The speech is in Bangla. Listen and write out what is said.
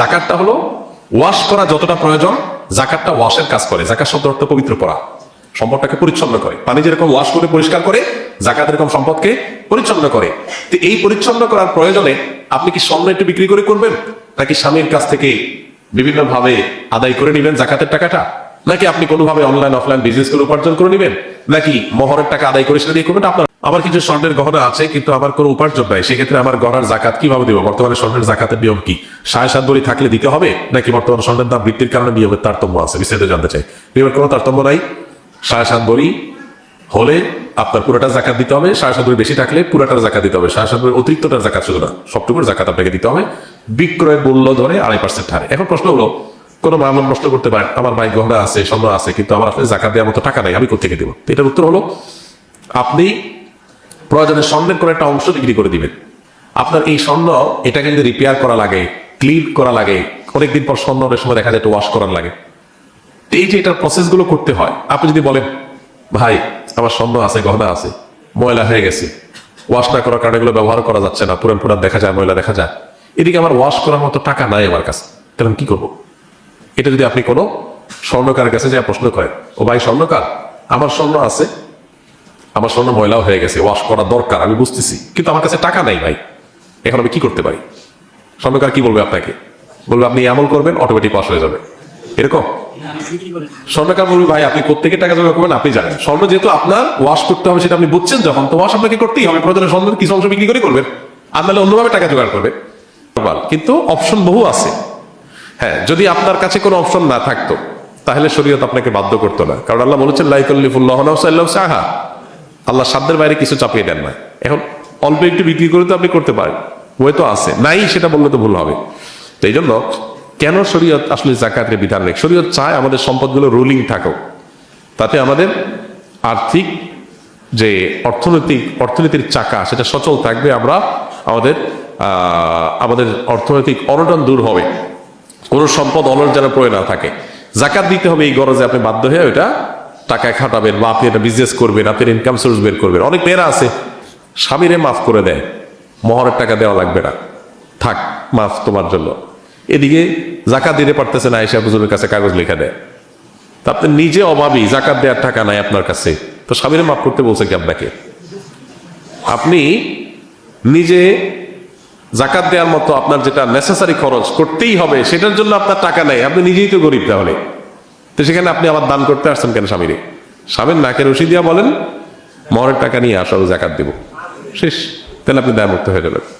জাকাতটা হলো ওয়াশ করা যতটা প্রয়োজন, জাকাতটা ওয়াশের কাজ করে। জাকাত শব্দ অর্থ পবিত্র করা সম্পদটাকে পরিচ্ছন্ন করে। পানি যেরকম ওয়াশ করে পরিষ্কার করে, জাকাত এরকম সম্পদকে পরিচ্ছন্ন করে। তো এই পরিচ্ছন্ন করার প্রয়োজনে আপনি কি স্বর্ণ একটু বিক্রি করে করবেন? নাকি স্বামীর কাছ থেকে বিভিন্ন ভাবে আদায় করে নেবেন জাকাতের টাকাটা? নাকি আপনি কোনোভাবে অনলাইন অফলাইন বিজনেস করে উপার্জন করে নেবেন? নাকি মহরের টাকা আদায় করে সেটা দিয়ে করবেন আপনার আমার কিছু স্বর্ণের গহনা আছে, কিন্তু আমার কোনো উপার্জন নাই। সেক্ষেত্রে আমার গহনার জাকাত কীভাবে দেবো? বর্তমানে স্বর্ণের জাকাতের নিয়ম কি? সাড়ে সাত ভরি থাকলে দিতে হবে, নাকি বর্তমানে স্বর্ণের দাম বৃদ্ধির কারণে নিয়মের তারতম্য আছে? বিস্তারিত জানতে চাই। নিয়মের কোনো তারতম্য নাই। সাড়ে সাত ভরি হলে আপনার পুরোটা জাকাত দিতে হবে। সাড়ে সাত ভরি বেশি থাকলে পুরোটার জাকাত দিতে হবে। সাড়ে সাত ভরি অতিরিক্তটার জাকাত শুধু না, সবটুকুর জাকাত আপনাকে দিতে হবে। বিক্রয়ের মূল্য ধরে আড়াই পার্সেন্ট হারে। এখন প্রশ্ন হলো কোনো মামলা প্রশ্ন করতে পারেন আমার ভাই গহনা আছে, স্বর্ণ আছে, কিন্তু আমার আসলে জাকাত দেওয়ার মতো টাকা নাই, আমি কোথেকে দেবো? এটার উত্তর হলো, আপনি প্রয়োজনে স্বর্ণের কোনো একটা অংশ বিক্রি করে দিবেন। আপনার এই স্বর্ণ, এটাকে যদি রিপেয়ার করা লাগে ক্লিন করা লাগে, অনেকদিন পর স্বর্ণ অনেক সময় দেখা যায় একটু ওয়াশ করার লাগে। এই যে এটার প্রসেসগুলো করতে হয়, আপনি যদি বলেন, ভাই, আমার স্বর্ণ আছে, গহনা আছে, ময়লা হয়ে গেছে ওয়াশ না করার কারণে এগুলো ব্যবহার করা যাচ্ছে না, পুরান পুরান দেখা যায়, ময়লা দেখা যায়। এদিকে আমার ওয়াশ করার মতো টাকা নাই আমার কাছে। তাহলে কি করব? এটা যদি আপনি কোনো স্বর্ণকারের কাছে যা প্রশ্ন করেন, ও ভাই, স্বর্ণকার? আমার স্বর্ণ আছে। আমার স্বর্ণ ময়লাও হয়ে গেছে ওয়াশ করা দরকার, আমি বুঝতেছি। কিন্তু আমার কাছে টাকা নাই ভাই। এখন আমি কি করতে পারি? স্বর্ণকার কি বলবে আপনাকে? বলবে, আপনি আমল করবেন অটোমেটিক ওয়াশ হয়ে যাবে। এরকম? স্বর্ণকার বলবে, ভাই, আপনি কোথেকে টাকা জোগাড় করবেন আপনি জানেন। স্বর্ণ যেহেতু আপনার ওয়াশ করতে হবে সেটা আপনি বুঝছেন যখন, তো ওয়াশ আপনাকে করতেই হবে। প্রয়োজনে স্বর্ণের কিছু অংশ বিক্রি করে করবেন। আর নাহলে অন্যভাবে টাকা জোগাড় করবে কিন্তু অপশন বহু আছে। হ্যাঁ যদি আপনার কাছে কোনো অপশন না থাকতো, তাহলে শরীয়ত আপনাকে বাধ্য করতো না। কারণ আল্লাহ বলেছেন লাইকুল্লিফুল্লাহ সাহা আল্লাহ সাধ্যের বাইরে কিছু চাপিয়ে দেন না। এখন অল্প একটু বিক্রি করে তো আপনি করতে পারেন। ওই তো আছে। নাই, সেটা বললে তো ভুল হবে। তো এই জন্য কেন শরীয়ত আসলে জাকাতের বিধান নেই? শরীয়ত চায় আমাদের সম্পদগুলো রুলিং থাকুক। তাতে আমাদের আর্থিক যে অর্থনৈতিক, অর্থনীতির চাকা, সেটা সচল থাকবে। আমরা আমাদের আমাদের অর্থনৈতিক অনটন দূর হবে। কোনো সম্পদ অলর যেন পড়ে না থাকে। জাকাত দিতে হবে এই গরজে আপনি বাধ্য হয়ে ওইটা টাকায় খাটাবেন বা আপনি একটা বিজনেস করবেন আপনার ইনকাম সোর্স বের করবেন। অনেক মেয়েরা আছে, স্বামীরে মাফ করে দেয়, মহরের টাকা দেওয়া লাগবে না। থাক, মাফ তোমার জন্য। এদিকে জাকাত দিতে পারতেছে না এসে হুজুরের কাছে কাগজ লিখে দেয়। তা আপনি নিজে অভাবী, জাকাত দেওয়ার টাকা নাই আপনার কাছে। তো স্বামীরে মাফ করতে বলছে কি আপনাকে? আপনি নিজে জাকাত দেওয়ার মতো আপনার যেটা নেসেসারি খরচ করতেই হবে, সেটার জন্য আপনার টাকা নেই। আপনি নিজেই তো গরিব তাহলে। তো সেখানে আপনি আবার দান করতে আসছেন কেন স্বামীরে? স্বামীর নাকের রশি দিয়া বলেন মহরের টাকা নিয়ে আসো জাকাত দেব। শেষ। তাহলে আপনি দায় মুক্ত হয়ে যাবেন।